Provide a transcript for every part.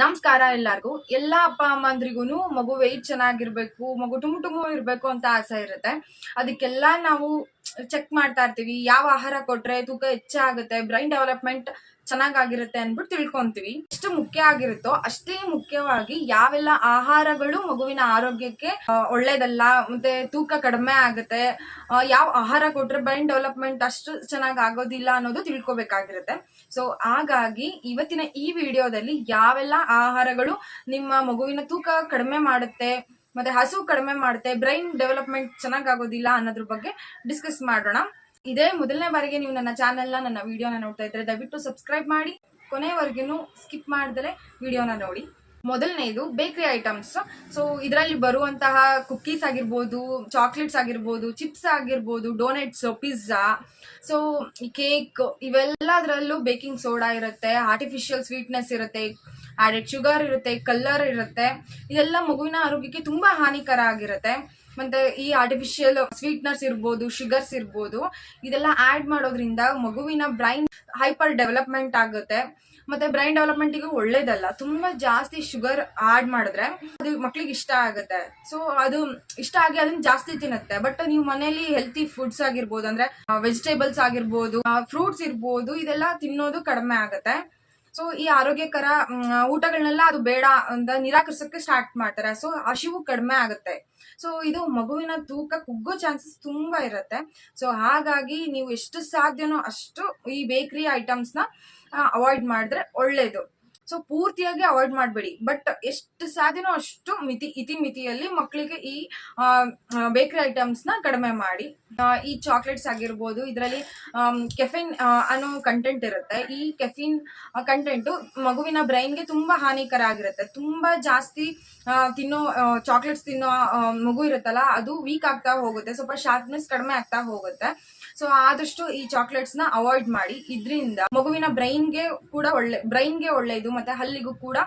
ನಮಸ್ಕಾರ ಎಲ್ಲಾರ್ಗು. ಎಲ್ಲಾ ಅಪ್ಪ ಅಮ್ಮಂದ್ರಿಗೂ ಮಗು ವೆಯ್ಟ್ ಚೆನ್ನಾಗಿರ್ಬೇಕು, ಮಗು ಟುಮ್ ಟುಮು ಇರ್ಬೇಕು ಅಂತ ಆಸೆ ಇರುತ್ತೆ. ಅದಕ್ಕೆಲ್ಲ ನಾವು ಚೆಕ್ ಮಾಡ್ತಾ ಇರ್ತೀವಿ. ಯಾವ ಆಹಾರ ಕೊಟ್ರೆ ತೂಕ ಹೆಚ್ಚಾಗುತ್ತೆ ಬ್ರೈನ್ ಡೆವಲಪ್ಮೆಂಟ್ ಚೆನ್ನಾಗಾಗಿರುತ್ತೆ ಅನ್ಬಿಟ್ಟು ತಿಳ್ಕೊಂತೀವಿ. ಎಷ್ಟು ಮುಖ್ಯ ಆಗಿರುತ್ತೋ ಅಷ್ಟೇ ಮುಖ್ಯವಾಗಿ ಯಾವೆಲ್ಲ ಆಹಾರಗಳು ಮಗುವಿನ ಆರೋಗ್ಯಕ್ಕೆ ಒಳ್ಳೇದಲ್ಲ, ಮತ್ತೆ ತೂಕ ಕಡಿಮೆ ಆಗುತ್ತೆ ಯಾವ ಆಹಾರ ಕೊಟ್ರೆ ಬ್ರೈನ್ ಡೆವಲಪ್ಮೆಂಟ್ ಅಷ್ಟು ಚೆನ್ನಾಗಿ ಆಗೋದಿಲ್ಲ ಅನ್ನೋದು ತಿಳ್ಕೊಬೇಕಾಗಿರುತ್ತೆ. ಸೊ ಹಾಗಾಗಿ ಇವತ್ತಿನ ಈ ವಿಡಿಯೋದಲ್ಲಿ ಯಾವೆಲ್ಲ ಆಹಾರಗಳು ನಿಮ್ಮ ಮಗುವಿನ ತೂಕ ಕಡಿಮೆ ಮಾಡುತ್ತೆ, ಮತ್ತೆ ಹಸು ಕಡಿಮೆ ಮಾಡುತ್ತೆ ಬ್ರೈನ್ ಡೆವಲಪ್ಮೆಂಟ್ ಚೆನ್ನಾಗಾಗೋದಿಲ್ಲ ಅನ್ನೋದ್ರ ಬಗ್ಗೆ ಡಿಸ್ಕಸ್ ಮಾಡೋಣ. ಇದೇ. ಮೊದಲನೇ ಬಾರಿಗೆ ನೀವು ನನ್ನ ಚಾನೆಲ್ನ ನನ್ನ ವಿಡಿಯೋನ ನೋಡ್ತಾ ಇದ್ರೆ ದಯವಿಟ್ಟು ಸಬ್ಸ್ಕ್ರೈಬ್ ಮಾಡಿ. ಕೊನೆವರೆಗೂ ಸ್ಕಿಪ್ ಮಾಡಿದ್ರೆ ವಿಡಿಯೋನ ನೋಡಿ. ಮೊದಲನೇದು ಬೇಕರಿ ಐಟಮ್ಸ್ ಸೊ ಇದರಲ್ಲಿ ಬರುವಂತಹ ಕುಕ್ಕೀಸ್ ಆಗಿರ್ಬೋದು ಚಾಕ್ಲೇಟ್ಸ್ ಆಗಿರ್ಬೋದು ಚಿಪ್ಸ್ ಆಗಿರ್ಬೋದು ಡೋನೆಟ್ಸ್ ಪಿಜ್ಜಾ ಸೊ ಕೇಕ್ ಇವೆಲ್ಲದರಲ್ಲೂ ಬೇಕಿಂಗ್ ಸೋಡಾ ಇರುತ್ತೆ. ಆರ್ಟಿಫಿಷಿಯಲ್ ಸ್ವೀಟ್ನೆಸ್ ಇರುತ್ತೆ. ಆಡೆಡ್ ಶುಗರ್ ಇರುತ್ತೆ ಕಲ್ಲರ್ ಇರುತ್ತೆ, ಇದೆಲ್ಲ ಮಗುವಿನ ಆರೋಗ್ಯಕ್ಕೆ ತುಂಬಾ ಹಾನಿಕರ ಆಗಿರುತ್ತೆ. ಮತ್ತೆ ಈ ಆರ್ಟಿಫಿಷಿಯಲ್ ಸ್ವೀಟ್ನರ್ಸ್ ಇರ್ಬೋದು ಶುಗರ್ಸ್ ಇರ್ಬೋದು, ಇದೆಲ್ಲ ಆಡ್ ಮಾಡೋದ್ರಿಂದ ಮಗುವಿನ ಬ್ರೈನ್ ಹೈಪರ್ ಡೆವಲಪ್ಮೆಂಟ್ ಆಗುತ್ತೆ. ಮತ್ತೆ ಬ್ರೈನ್ ಡೆವಲಪ್ಮೆಂಟಿಗೆ ಒಳ್ಳೇದಲ್ಲ, ತುಂಬಾ ಜಾಸ್ತಿ ಶುಗರ್ ಆಡ್ ಮಾಡಿದ್ರೆ ಅದು ಮಕ್ಳಿಗೆ ಇಷ್ಟ ಆಗುತ್ತೆ. ಸೊ ಅದು ಇಷ್ಟ ಆಗಿ ಅದನ್ನ ಜಾಸ್ತಿ ತಿನ್ನುತ್ತೆ. ಬಟ್ ನೀವು ಮನೇಲಿ ಹೆಲ್ತಿ ಫುಡ್ಸ್ ಆಗಿರ್ಬೋದು, ಅಂದ್ರೆ ವೆಜಿಟೇಬಲ್ಸ್ ಆಗಿರ್ಬೋದು ಫ್ರೂಟ್ಸ್ ಇರ್ಬೋದು, ಇದೆಲ್ಲ ತಿನ್ನೋದು ಕಡಿಮೆ ಆಗುತ್ತೆ. ಸೊ ಈ ಆರೋಗ್ಯಕರ ಊಟಗಳನ್ನೆಲ್ಲ ಅದು ಬೇಡ ಅಂತ ನಿರಾಕರಿಸಕ್ಕೆ ಸ್ಟಾರ್ಟ್ ಮಾಡ್ತಾರೆ. ಸೊ ಹಸಿವು ಕಡಿಮೆ ಆಗುತ್ತೆ. ಸೊ ಇದು ಮಗುವಿನ ತೂಕ ಕುಗ್ಗೋ ಚಾನ್ಸಸ್ ತುಂಬಾ ಇರುತ್ತೆ. ಸೊ ಹಾಗಾಗಿ ನೀವು ಎಷ್ಟು ಸಾಧ್ಯನೋ ಅಷ್ಟು ಈ ಬೇಕರಿ ಐಟಮ್ಸ್ನ ಅವಾಯ್ಡ್ ಮಾಡಿದ್ರೆ ಒಳ್ಳೇದು. ಸೊ ಪೂರ್ತಿಯಾಗಿ ಅವಾಯ್ಡ್ ಮಾಡಬೇಡಿ. ಬಟ್ ಎಷ್ಟು ಸಾಧ್ಯನೋ ಅಷ್ಟು ಮಿತಿ ಇತಿ ಮಿತಿಯಲ್ಲಿ ಮಕ್ಕಳಿಗೆ ಈ ಬೇಕರಿ ಐಟಮ್ಸ್ನ ಕಡಿಮೆ ಮಾಡಿ. ಈ ಚಾಕ್ಲೇಟ್ಸ್ ಆಗಿರ್ಬೋದು, ಇದರಲ್ಲಿ ಕೆಫಿನ್ ಅನ್ನೋ ಕಂಟೆಂಟ್ ಇರುತ್ತೆ. ಈ ಕೆಫಿನ್ ಕಂಟೆಂಟು ಮಗುವಿನ ಬ್ರೈನ್ಗೆ ತುಂಬಾ ಹಾನಿಕರ ಆಗಿರುತ್ತೆ. ತುಂಬಾ ಜಾಸ್ತಿ ತಿನ್ನೋ ಚಾಕ್ಲೇಟ್ಸ್ ತಿನ್ನೋ ಮಗು ಇರುತ್ತಲ್ಲ, ಅದು ವೀಕ್ ಆಗ್ತಾ ಹೋಗುತ್ತೆ. ಸ್ವಲ್ಪ ಶಾರ್ಪ್ನೆಸ್ ಕಡಿಮೆ ಆಗ್ತಾ ಹೋಗುತ್ತೆ. ಸೊ ಆದಷ್ಟು ಈ ಚಾಕ್ಲೇಟ್ಸ್ನ ಅವಾಯ್ಡ್ ಮಾಡಿ. ಇದರಿಂದ ಮಗುವಿನ ಬ್ರೈನ್ಗೆ ಕೂಡ ಒಳ್ಳೆ ಬ್ರೈನ್ಗೆ ಒಳ್ಳೆಯದು, ಮತ್ತೆ ಹಲ್ಲಿಗೂ ಕೂಡ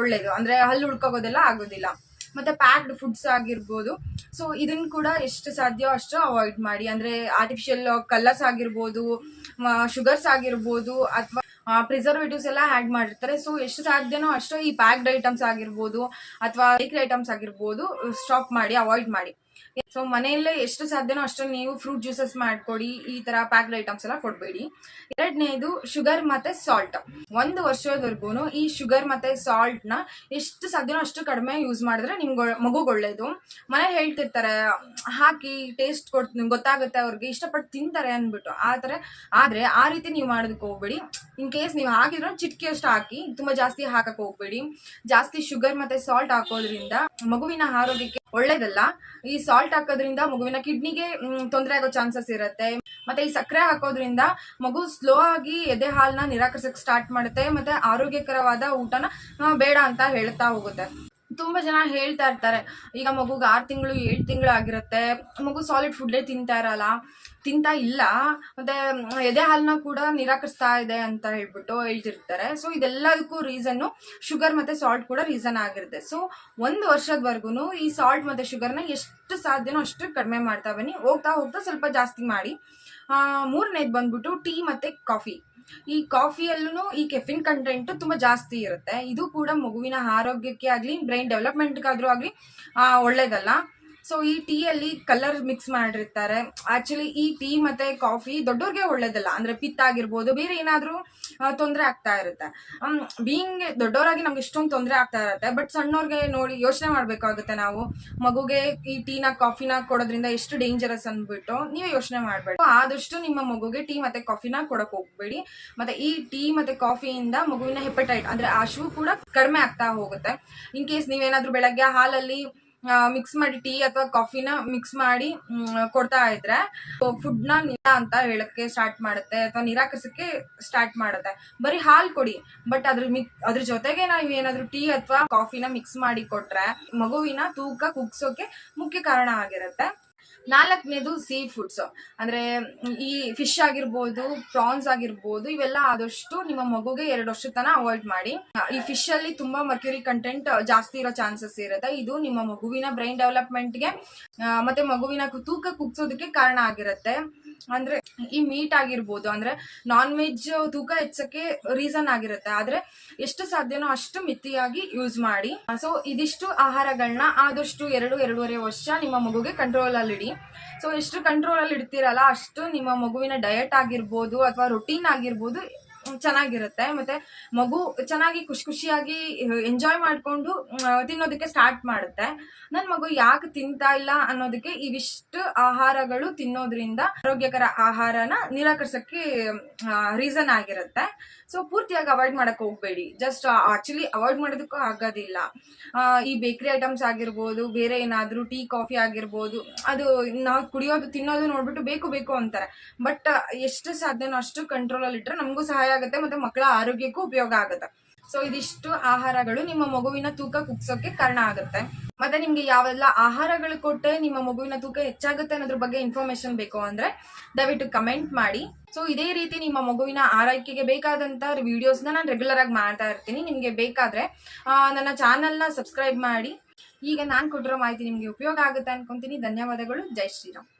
ಒಳ್ಳೆಯದು. ಅಂದ್ರೆ ಹಲ್ಲು ಉಳ್ಕೋಗೋದೆಲ್ಲ ಆಗೋದಿಲ್ಲ. ಮತ್ತೆ ಪ್ಯಾಕ್ಡ್ ಫುಡ್ಸ್ ಆಗಿರ್ಬೋದು. ಸೊ ಇದನ್ನ ಕೂಡ ಎಷ್ಟು ಸಾಧ್ಯವೋ ಅಷ್ಟು ಅವಾಯ್ಡ್ ಮಾಡಿ. ಅಂದ್ರೆ ಆರ್ಟಿಫಿಷಿಯಲ್ ಕಲರ್ಸ್ ಆಗಿರ್ಬೋದು ಶುಗರ್ಸ್ ಆಗಿರ್ಬೋದು, ಅಥವಾ ಪ್ರಿಸರ್ವೇಟಿವ್ಸ್ ಎಲ್ಲ ಆ್ಯಡ್ ಮಾಡಿರ್ತಾರೆ. ಸೊ ಎಷ್ಟು ಸಾಧ್ಯನೋ ಅಷ್ಟು ಈ ಪ್ಯಾಕ್ಡ್ ಐಟಮ್ಸ್ ಆಗಿರ್ಬೋದು, ಅಥವಾ ಬೇಕ್ರಿ ಐಟಮ್ಸ್ ಆಗಿರ್ಬೋದು ಸ್ಟಾಪ್ ಮಾಡಿ ಅವಾಯ್ಡ್ ಮಾಡಿ. ಸೊ ಮನೆಯಲ್ಲೇ ಎಷ್ಟು ಸಾಧ್ಯನೋ ಅಷ್ಟು ನೀವು ಫ್ರೂಟ್ ಜ್ಯೂಸಸ್ ಮಾಡ್ಕೊಡಿ, ಈ ತರ ಪ್ಯಾಕ್ಡ್ ಐಟಮ್ಸ್ ಎಲ್ಲ ಕೊಡಬೇಡಿ. ಎರಡನೇದು ಶುಗರ್ ಮತ್ತೆ ಸಾಲ್ಟ್ ಒಂದು ವರ್ಷದವರೆಗೂ ಈ ಶುಗರ್ ಮತ್ತೆ ಸಾಲ್ಟ್ನ ಎಷ್ಟು ಸಾಧ್ಯನೋ ಅಷ್ಟು ಕಡಿಮೆ ಯೂಸ್ ಮಾಡಿದ್ರೆ ನಿಮ್ಗೆ ಮಗುಗೆ ಒಳ್ಳೇದು. ಮನೆ ಹೇಳ್ತಿರ್ತಾರೆ, ಹಾಕಿ ಟೇಸ್ಟ್ ಕೊಡ್ ಗೊತ್ತಾಗುತ್ತೆ, ಅವ್ರಿಗೆ ಇಷ್ಟಪಟ್ಟು ತಿಂತಾರೆ ಅಂದ್ಬಿಟ್ಟು. ಆ ಥರ ಆದ್ರೆ ಆ ರೀತಿ ನೀವು ಮಾಡೋದಕ್ಕೆ ಹೋಗ್ಬೇಡಿ. ಇನ್ ಕೇಸ್ ನೀವು ಹಾಕಿದ್ರೆ ಚಿಟ್ಕಿ ಅಷ್ಟು ಹಾಕಿ, ತುಂಬಾ ಜಾಸ್ತಿ ಹಾಕಕ್ ಹೋಗ್ಬೇಡಿ. ಜಾಸ್ತಿ ಶುಗರ್ ಮತ್ತೆ ಸಾಲ್ಟ್ ಹಾಕೋದ್ರಿಂದ ಮಗುವಿನ ಆರೋಗ್ಯಕ್ಕೆ ಒಳ್ಳೇದಲ್ಲ. ಈ ಸಾಲ್ಟ್ ಹಾಕೋದ್ರಿಂದ ಮಗುವಿನ ಕಿಡ್ನಿಗೆ ತೊಂದರೆ ಆಗೋ ಚಾನ್ಸಸ್ ಇರುತ್ತೆ. ಮತ್ತೆ ಈ ಸಕ್ಕರೆ ಹಾಕೋದ್ರಿಂದ ಮಗು ಸ್ಲೋ ಆಗಿ ಎದೆ ಹಾಲನ್ನ ನಿರಾಕರಿಸಕ್ ಸ್ಟಾರ್ಟ್ ಮಾಡುತ್ತೆ. ಮತ್ತೆ ಆರೋಗ್ಯಕರವಾದ ಊಟನ ಬೇಡ ಅಂತ ಹೇಳ್ತಾ ಹೋಗುತ್ತೆ. ತುಂಬಾ ಜನ ಹೇಳ್ತಾ ಇರ್ತಾರೆ. ಈಗ ಮಗುಗೆ ಆರು ತಿಂಗಳು, ಏಳು ತಿಂಗಳು ಆಗಿರುತ್ತೆ. ಮಗು ಸಾಲಿಡ್ ಫುಡ್ಡೇ ತಿಂತಾ ಇರಲ್ಲ. ತಿಂತಾ ಇಲ್ಲ. ಮತ್ತೆ ಎದೆ ಹಾಲನ್ನ ಕೂಡ ನಿರಾಕರಿಸ್ತಾ ಇದೆ ಅಂತ ಹೇಳ್ಬಿಟ್ಟು ಹೇಳ್ತಿರ್ತಾರೆ. ಸೊ ಇದೆಲ್ಲದಕ್ಕೂ ರೀಸನ್ನು ಶುಗರ್ ಮತ್ತೆ ಸಾಲ್ಟ್ ಕೂಡ ರೀಸನ್ ಆಗಿರುತ್ತೆ. ಸೊ ಒಂದು ವರ್ಷದವರೆಗೂ ಈ ಸಾಲ್ಟ್ ಮತ್ತೆ ಶುಗರ್ನ ಎಷ್ಟು ಸಾಧ್ಯನೋ ಅಷ್ಟು ಕಡಿಮೆ ಮಾಡ್ತಾ ಬನ್ನಿ. ಹೋಗ್ತಾ ಹೋಗ್ತಾ ಸ್ವಲ್ಪ ಜಾಸ್ತಿ ಮಾಡಿ. ಮೂರನೇದು ಬಂದ್ಬಿಟ್ಟು ಟೀ ಮತ್ತೆ ಕಾಫಿ ಈ ಕಾಫಿಯಲ್ಲೂ ಈ ಕೆಫಿನ್ ಕಂಟೆಂಟ್ ತುಂಬಾ ಜಾಸ್ತಿ ಇರುತ್ತೆ. ಇದು ಕೂಡ ಮಗುವಿನ ಆರೋಗ್ಯಕ್ಕೆ ಆಗಲಿ ಬ್ರೈನ್ ಡೆವಲಪ್ಮೆಂಟ್ಗಾದ್ರೂ ಆಗಲಿ ಒಳ್ಳೇದಲ್ಲ. ಸೊ ಈ ಟೀ ಅಲ್ಲಿ ಕಲರ್ ಮಿಕ್ಸ್ ಮಾಡಿರ್ತಾರೆ. ಆಕ್ಚುಲಿ ಈ ಟೀ ಮತ್ತೆ ಕಾಫಿ ದೊಡ್ಡವ್ರಿಗೆ ಒಳ್ಳೇದಲ್ಲ. ಅಂದ್ರೆ ಪಿತ್ತ ಆಗಿರ್ಬೋದು, ಬೇರೆ ಏನಾದ್ರೂ ತೊಂದರೆ ಆಗ್ತಾ ಇರುತ್ತೆ. ಬೀಯಿಂಗ್ ದೊಡ್ಡವರಾಗಿ ನಮ್ಗೆ ಇಷ್ಟೊಂದು ತೊಂದರೆ ಆಗ್ತಾ ಇರುತ್ತೆ. ಬಟ್ ಸಣ್ಣವ್ರಿಗೆ ನೋಡಿ ಯೋಚನೆ ಮಾಡ್ಬೇಕಾಗುತ್ತೆ ನಾವು, ಮಗುಗೆ ಈ ಟೀನ ಕಾಫಿನ ಕೊಡೋದ್ರಿಂದ ಎಷ್ಟು ಡೇಂಜರಸ್ ಅಂದ್ಬಿಟ್ಟು ನೀವೇ ಯೋಚನೆ ಮಾಡಬೇಡಿ. ಆದಷ್ಟು ನಿಮ್ಮ ಮಗುಗೆ ಟೀ ಮತ್ತೆ ಕಾಫಿನ ಕೊಡಕ್ ಹೋಗ್ಬೇಡಿ. ಮತ್ತೆ ಈ ಟೀ ಮತ್ತೆ ಕಾಫಿಯಿಂದ ಮಗುವಿನ ಹೆಪಟೈಟ್ ಅಂದ್ರೆ ಹಶು ಕೂಡ ಕಡಿಮೆ ಆಗ್ತಾ ಹೋಗುತ್ತೆ. ಇನ್ ಕೇಸ್ ನೀವೇನಾದ್ರೂ ಬೆಳಗ್ಗೆ ಹಾಲಲ್ಲಿ ಮಿಕ್ಸ್ ಮಾಡಿ ಟೀ ಅಥವಾ ಕಾಫಿನ ಮಿಕ್ಸ್ ಮಾಡಿ ಕೊಡ್ತಾ ಇದ್ರೆ ಫುಡ್ನ ನಿಲ್ಲ ಅಂತ ಹೇಳಕ್ಕೆ ಸ್ಟಾರ್ಟ್ ಮಾಡುತ್ತೆ ಅಥವಾ ನಿರಾಕರಿಸಕ್ಕೆ ಸ್ಟಾರ್ಟ್ ಮಾಡುತ್ತೆ. ಬರೀ ಹಾಲು ಕೊಡಿ ಬಟ್ ಅದ್ರ ಅದ್ರ ಜೊತೆಗೆ ನಾವು ಏನಾದ್ರೂ ಟೀ ಅಥವಾ ಕಾಫಿನ ಮಿಕ್ಸ್ ಮಾಡಿ ಕೊಟ್ರೆ, ಮಗುವಿನ ತೂಕ ಕುಗ್ಸೋಕೆ ಮುಖ್ಯ ಕಾರಣ ಆಗಿರುತ್ತೆ. ನಾಲ್ಕನೇದು ಸೀ ಫುಡ್ಸ್ ಅಂದ್ರೆ ಈ ಫಿಶ್ ಆಗಿರ್ಬೋದು ಪ್ರಾನ್ಸ್ ಆಗಿರ್ಬೋದು, ಇವೆಲ್ಲ ಆದಷ್ಟು ನಿಮ್ಮ ಮಗುಗೆ ಎರಡು ವರ್ಷ ತನ ಅವಾಯ್ಡ್ ಮಾಡಿ. ಈ ಫಿಶ್ ಅಲ್ಲಿ ತುಂಬಾ ಮರ್ಕ್ಯೂರಿ ಕಂಟೆಂಟ್ ಜಾಸ್ತಿ ಇರೋ ಚಾನ್ಸಸ್ ಇರುತ್ತೆ. ಇದು ನಿಮ್ಮ ಮಗುವಿನ ಬ್ರೈನ್ ಡೆವಲಪ್ಮೆಂಟ್ಗೆ ಮತ್ತೆ ಮಗುವಿನ ತೂಕ ಕುಗ್ಸೋದಕ್ಕೆ ಕಾರಣ ಆಗಿರುತ್ತೆ. ಅಂದ್ರೆ ಈ ಮೀಟ್ ಆಗಿರ್ಬೋದು, ಅಂದ್ರೆ ನಾನ್ ವೆಜ್ ತೂಕ ಹೆಚ್ಚಕ್ಕೆ ರೀಸನ್ ಆಗಿರುತ್ತೆ. ಆದ್ರೆ ಎಷ್ಟು ಸಾಧ್ಯನೋ ಅಷ್ಟು ಮಿತಿಯಾಗಿ ಯೂಸ್ ಮಾಡಿ. ಸೊ ಇದಿಷ್ಟು ಆಹಾರಗಳನ್ನ ಆದಷ್ಟು ಎರಡು, ಎರಡೂವರೆ ವರ್ಷ ನಿಮ್ಮ ಮಗುಗೆ ಕಂಟ್ರೋಲ್ ಅಲ್ಲಿ ಇಡಿ. ಸೊ ಎಷ್ಟು ಕಂಟ್ರೋಲ್ ಅಲ್ಲಿ ಇಡ್ತೀರಲ್ಲ ಅಷ್ಟು ನಿಮ್ಮ ಮಗುವಿನ ಡಯಟ್ ಆಗಿರ್ಬೋದು ಅಥವಾ ರೊಟೀನ್ ಆಗಿರ್ಬೋದು ಚೆನ್ನಾಗಿರುತ್ತೆ. ಮತ್ತೆ ಮಗು ಚೆನ್ನಾಗಿ ಖುಷಿ ಖುಷಿಯಾಗಿ ಎಂಜಾಯ್ ಮಾಡ್ಕೊಂಡು ತಿನ್ನೋದಕ್ಕೆ ಸ್ಟಾರ್ಟ್ ಮಾಡುತ್ತೆ. ನನ್ನ ಮಗು ಯಾಕೆ ತಿಂತಾ ಇಲ್ಲ ಅನ್ನೋದಕ್ಕೆ ಇವಿಷ್ಟು ಆಹಾರಗಳು ತಿನ್ನೋದ್ರಿಂದ ಆರೋಗ್ಯಕರ ಆಹಾರನ ನಿರಾಕರಿಸಕ್ಕೆ ರೀಸನ್ ಆಗಿರುತ್ತೆ. ಸೊ ಪೂರ್ತಿಯಾಗಿ ಅವಾಯ್ಡ್ ಮಾಡಕ್ ಹೋಗ್ಬೇಡಿ. ಜಸ್ಟ್ ಆಕ್ಚುಲಿ ಅವಾಯ್ಡ್ ಮಾಡೋದಕ್ಕೂ ಆಗೋದಿಲ್ಲ. ಈ ಬೇಕರಿ ಐಟಮ್ಸ್ ಆಗಿರ್ಬೋದು, ಬೇರೆ ಏನಾದರೂ ಟೀ ಕಾಫಿ ಆಗಿರ್ಬೋದು, ಅದು ನಾವು ಕುಡಿಯೋದು, ತಿನ್ನೋದು ನೋಡ್ಬಿಟ್ಟು ಬೇಕು ಬೇಕು ಅಂತಾರೆ. ಬಟ್ ಎಷ್ಟು ಸಾಧ್ಯನೋ ಅಷ್ಟು ಕಂಟ್ರೋಲಲ್ಲಿ ಇಟ್ಟರೆ ನಮಗೂ ಸಹಾಯ ಆಗುತ್ತೆ ಮತ್ತೆ ಮಕ್ಕಳ ಆರೋಗ್ಯಕ್ಕೂ ಉಪಯೋಗ ಆಗುತ್ತೆ. ಸೊ ಇದಿಷ್ಟು ಆಹಾರಗಳು ನಿಮ್ಮ ಮಗುವಿನ ತೂಕ ಕುಗ್ಸೋಕೆ ಕಾರಣ ಆಗುತ್ತೆ. ಮತ್ತೆ ನಿಮ್ಗೆ ಯಾವೆಲ್ಲ ಆಹಾರಗಳು ಕೊಟ್ಟರೆ ನಿಮ್ಮ ಮಗುವಿನ ತೂಕ ಹೆಚ್ಚಾಗುತ್ತೆ ಅನ್ನೋದ್ರ ಬಗ್ಗೆ ಇನ್ಫಾರ್ಮೇಶನ್ ಬೇಕು ಅಂದ್ರೆ ದಯವಿಟ್ಟು ಕಮೆಂಟ್ ಮಾಡಿ. ಸೊ ಇದೇ ರೀತಿ ನಿಮ್ಮ ಮಗುವಿನ ಆರೈಕೆಗೆ ಬೇಕಾದಂತ ವಿಡಿಯೋಸ್ನ ನಾನು ರೆಗ್ಯುಲರ್ ಆಗಿ ಮಾಡ್ತಾ ಇರ್ತೀನಿ. ನಿಮಗೆ ಬೇಕಾದ್ರೆ ನನ್ನ ಚಾನಲ್ನ ಸಬ್ಸ್ಕ್ರೈಬ್ ಮಾಡಿ. ಈಗ ನಾನು ಕೊಟ್ಟಿರೋ ಮಾಹಿತಿ ನಿಮಗೆ ಉಪಯೋಗ ಆಗುತ್ತೆ ಅನ್ಕೊಂತೀನಿ. ಧನ್ಯವಾದಗಳು. ಜೈ ಶ್ರೀರಾಮ್.